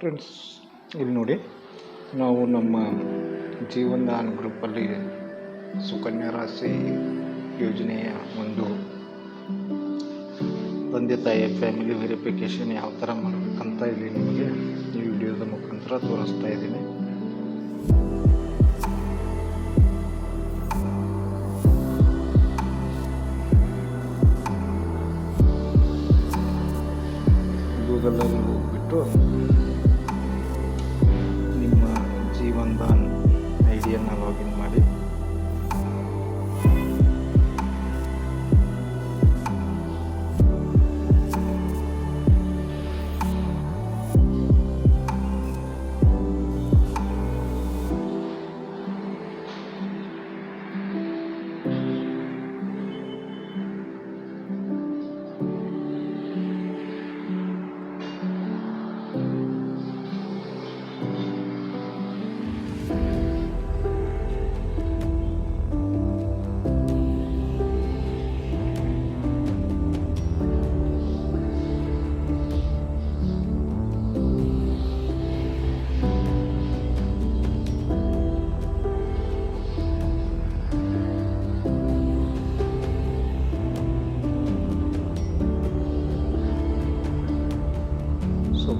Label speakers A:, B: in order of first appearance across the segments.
A: Friends ಇಲ್ಲಿ ನೋಡಿ. ನಾವು ನಮ್ಮ ಜೀವನ್ದಾನ್ ಗ್ರೂಪಲ್ಲಿ ಸುಕನ್ಯಾ ರಾಶಿ ಯೋಜನೆಯ ಒಂದು ತಂದೆ ತಾಯಿಯ ಫ್ಯಾಮಿಲಿ ವೆರಿಫಿಕೇಶನ್ ಯಾವ ಥರ ಮಾಡಬೇಕಂತ ಇಲ್ಲಿ ನಿಮಗೆ ಈ ವಿಡಿಯೋದ ಮುಖಾಂತರ ತೋರಿಸ್ತಾ ಇದ್ದೀನಿ. login love login.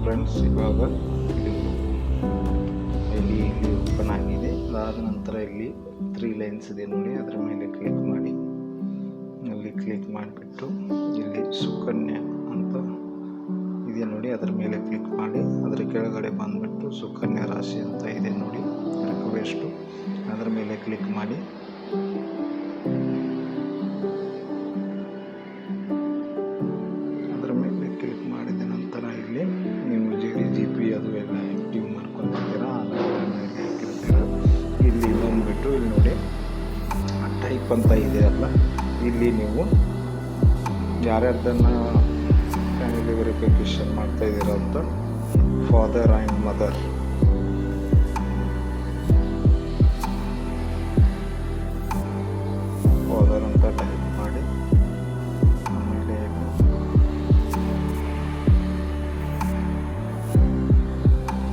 A: ಫ್ರೆಂಡ್ಸ್ ಇವಾಗ ಇದು ಇಲ್ಲಿ ಇಲ್ಲಿ ಓಪನ್ ಆಗಿದೆ. ಅದಾದ ನಂತರ ಇಲ್ಲಿ ತ್ರೀ ಲೈನ್ಸ್ ಇದೆ ನೋಡಿ. ಅದರ ಮೇಲೆ ಕ್ಲಿಕ್ ಮಾಡಿ. ಅಲ್ಲಿ ಕ್ಲಿಕ್ ಮಾಡಿಬಿಟ್ಟು ಇಲ್ಲಿ ಸುಕನ್ಯಾ ಅಂತ ಇದೆ ನೋಡಿ. ಅದರ ಮೇಲೆ ಕ್ಲಿಕ್ ಮಾಡಿ. ಅದರ ಕೆಳಗಡೆ ಬಂದುಬಿಟ್ಟು ಸುಕನ್ಯಾ ರಾಶಿ ಅಂತ ಇದೆ ನೋಡಿ. ರಿಕ್ವೆಸ್ಟು ಅದರ ಮೇಲೆ ಕ್ಲಿಕ್ ಮಾಡಿ. ಟೈಪ್ ಅಂತ ಇದೆಯಲ್ಲ, ಇಲ್ಲಿ ನೀವು ಯಾರ್ಯಾರ್ದನ್ನು ಫ್ಯಾಮಿಲಿ ವೆರಿಫಿಕೇಷನ್ ಮಾಡ್ತಾ ಇದ್ದೀರ ಅಂತ ಫಾದರ್ ಆ್ಯಂಡ್ ಮದರ್ ಫಾದರ್ ಅಂತ ಟೈಪ್ ಮಾಡಿ ಆಮೇಲೆ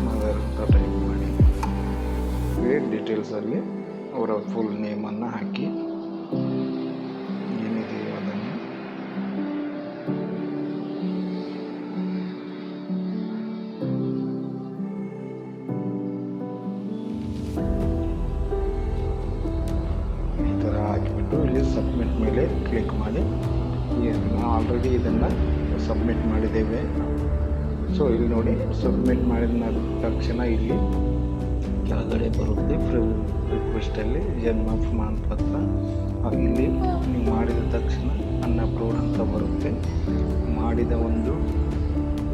A: ಮದರ್ ಅಂತ ಟೈಪ್ ಮಾಡಿ. ವೇಟ್ ಡೀಟೇಲ್ಸಲ್ಲಿ ಅವರ ಫುಲ್ ನೇಮನ್ನು ಹಾಕಿ. ಹಾಕಿಬಿಟ್ಟು ಇಲ್ಲಿ ಸಬ್ಮಿಟ್ ಮೇಲೆ ಕ್ಲಿಕ್ ಮಾಡಿ. ನಾವು ಆಲ್ರೆಡಿ ಇದನ್ನು ಸಬ್ಮಿಟ್ ಮಾಡಿದ್ದೇವೆ. ಸೊ ಇಲ್ಲಿ ನೋಡಿ ಸಬ್ಮಿಟ್ ಮಾಡಿದ ತಕ್ಷಣ ಇಲ್ಲಿ ಕೆಳಗಡೆ ಬರುತ್ತೆ ಫ್ರೀ ರಿಕ್ವೆಸ್ಟಲ್ಲಿ ಜನ್ಮ ಪ್ರಮಾಣ ಪತ್ರ. ಇಲ್ಲಿ ನೀವು ಮಾಡಿದ ತಕ್ಷಣ ಅನ್ಅಪ್ರೂವ್ಡ್ ಅಂತ ಬರುತ್ತೆ. ಮಾಡಿದ ಒಂದು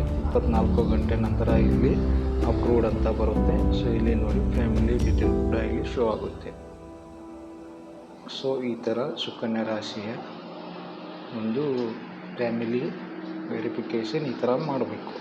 A: ಇಪ್ಪತ್ನಾಲ್ಕು ಗಂಟೆ ನಂತರ ಇಲ್ಲಿ ಅಪ್ರೂವ್ಡ್ ಅಂತ ಬರುತ್ತೆ. ಸೊ ಇಲ್ಲಿ ನೋಡಿ ಫ್ಯಾಮಿಲಿ ಡಿಟೇಲ್ ಕೂಡ ಇಲ್ಲಿ ಶೋ ಆಗುತ್ತೆ. ಸೊ ಈ ಥರ ಸುಕನ್ಯಾ ರಾಶಿಯ ಒಂದು ಫ್ಯಾಮಿಲಿ ವೆರಿಫಿಕೇಷನ್ ಈ ಥರ ಮಾಡಬೇಕು.